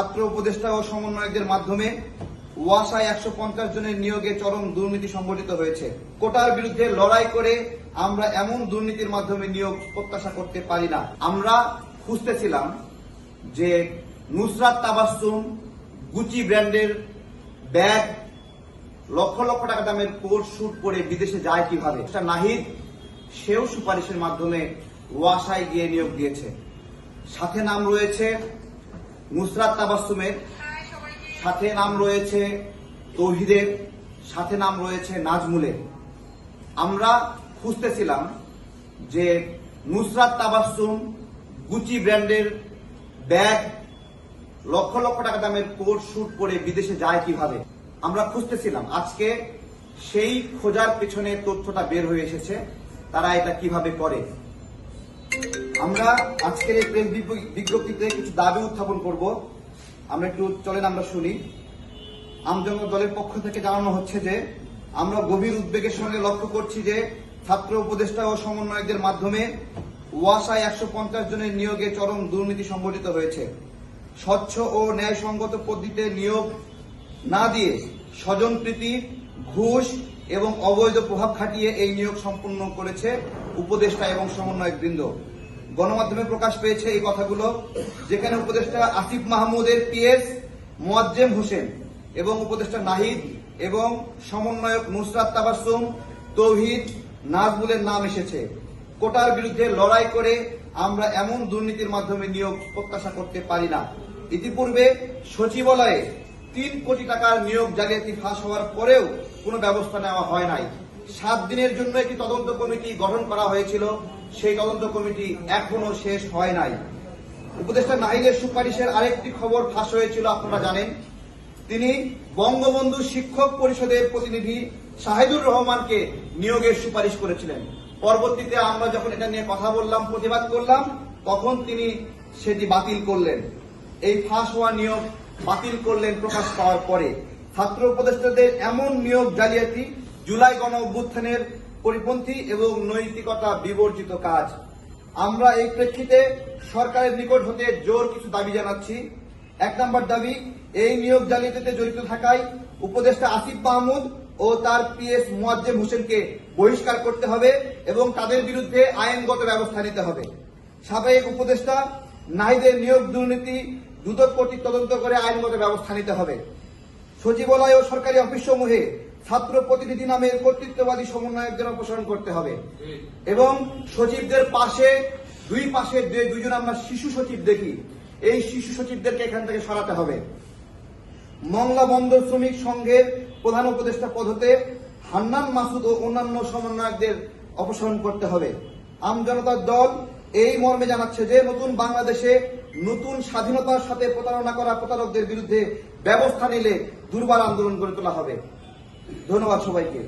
ছাত্র উপদেষ্টা ও সমন্বয়কদের মাধ্যমে ওয়াসায় একশো পঞ্চাশ জনের নিয়োগে চরম দুর্নীতি সংঘটিত হয়েছে। কোটার বিরুদ্ধে লড়াই করে আমরা এমন দুর্নীতির মাধ্যমে নিয়োগ প্রত্যাশা করতে পারি না। আমরা খুঁজতেছিলাম যে নুসরাত তাবাসুম গুচি ব্র্যান্ডের ব্যাগ লক্ষ লক্ষ টাকা দামের কোট শুট করে বিদেশে যায় কীভাবে? নাহিদ সেও সুপারিশের মাধ্যমে ওয়াসায় গিয়ে নিয়োগ দিয়েছে। সাথে নাম রয়েছে নুসরাত তাবাসুমের সাথে নাম রয়েছে তৌহিদের, সাথে নাম রয়েছে নাজমুলের। আমরা খুঁজতেছিলাম যে নুসরাত তাবাসুম গুচি ব্র্যান্ডের ব্যাগ লক্ষ লক্ষ টাকা দামের কোট শুট করে বিদেশে যায় কীভাবে? আমরা খুঁজতেছিলাম। আজকে সেই খোঁজার পেছনে তথ্যটা বের হয়ে এসেছে, তারা এটা কীভাবে করে? আমরা আজকের এই প্রেস বিজ্ঞপ্তিতে কিছু দাবি উত্থাপন করব। আমরা একটু চলেন, আমরা শুনি। আমজনতা দলের পক্ষ থেকে জানানো হচ্ছে যে, আমরা গভীর উদ্বেগের সঙ্গে লক্ষ্য করছি যে, ছাত্র উপদেষ্টা ও সমন্বয়কদের মাধ্যমে ওয়াসায় একশো পঞ্চাশ জনের নিয়োগে চরম দুর্নীতি সংঘটিত হয়েছে। স্বচ্ছ ও ন্যায়সঙ্গত পদ্ধতিতে নিয়োগ না দিয়ে স্বজনপ্রীতি ঘুষ এবং অবৈধ প্রভাব খাটিয়ে এই নিয়োগ সম্পূর্ণ করেছে উপদেষ্টা এবং সমন্বয়ক বৃন্দ গণমাধ্যমে প্রকাশ পেয়েছে এই কথাগুলো, যেখানে উপদেষ্টা আসিফ মাহমুদের পিএস মোয়াজ্জেম হোসেন এবং উপদেষ্টা নাহিদ এবং সমন্বয়ক নুসরাত তাবাসুম তৌহিদ নাজমুলের নাম এসেছে। কোটার বিরুদ্ধে লড়াই করে আমরা এমন দুর্নীতির মাধ্যমে নিয়োগ প্রত্যাশা করতে পারি না। ইতিপূর্বে সচিবালয়ে তিন কোটি টাকার নিয়োগ জালিয়াতি ফাঁস হওয়ার পরেও কোনো ব্যবস্থা নেওয়া হয় নাই। সাত দিনের জন্য একটি তদন্ত কমিটি গঠন করা হয়েছিল। সেই তদন্ত কমিটি এখনও শেষ হয় নাই। উপদেষ্টা নাহিদের সুপারিশের আরেকটি খবর ফাঁস হয়েছিল, আপনারা জানেন। তিনি বঙ্গবন্ধু শিক্ষক পরিষদের প্রতিনিধি শাহিদুর রহমানকে নিয়োগের সুপারিশ করেছিলেন। পরবর্তীতে আমরা যখন এটা নিয়ে কথা বললাম, প্রতিবাদ করলাম, তখন তিনি সেটি বাতিল করলেন। এই ফাঁস হওয়া নিয়োগ বাতিল করলেন প্রকাশ পাওয়ার পরে। ছাত্র উপদেষ্টাদের এমন নিয়োগ জালিয়াতি জুলাই গণ অভ্যুত্থানের পরিপন্থী এবং নৈতিকতা বিবর্জিত কাজ। আমরা এই প্রেক্ষিতে সরকারের নিকট হতে জোর কিছু দাবি জানাচ্ছি। এক নম্বর দাবি, এই নিয়োগ জালিয়াতিতে জড়িত থাকায় উপদেষ্টা আসিফ মাহমুদ ও তার পিএস মোয়াজ্জেম হোসেনকে বহিষ্কার করতে হবে এবং তাদের বিরুদ্ধে আইনগত ব্যবস্থা নিতে হবে। সাবেক উপদেষ্টা নাহিদের নিয়োগ দুর্নীতি দ্রুত কর্তৃক তদন্ত করে আইনগত ব্যবস্থা নিতে হবে। সচিবালয় ও সরকারি অফিস সমূহে ছাত্র প্রতিনিধি নামের কর্তৃত্ববাদী সমন্বয়কদের অপসারণ করতে হবে। এবং সচিবদের পাশে, দুই পাশে যে দুইজন আমরা শিশু সচিব দেখি, এই শিশু সচিবদেরকে এখান থেকে সরাতে হবে। মংলা বন্দর শ্রমিক সংঘের প্রধান উপদেষ্টা পদ হতে হান্নান মাসুদ ও অন্যান্য সমন্বয়কদের অপসারণ করতে হবে। আমজনতার দল এই মর্মে জানাচ্ছে যে নতুন বাংলাদেশে নতুন স্বাধীনতার সাথে প্রতারণা করা প্রতারকদের বিরুদ্ধে ব্যবস্থা নিলে দুর্বার আন্দোলন গড়ে তোলা হবে। ধন্যবাদ সবাইকে।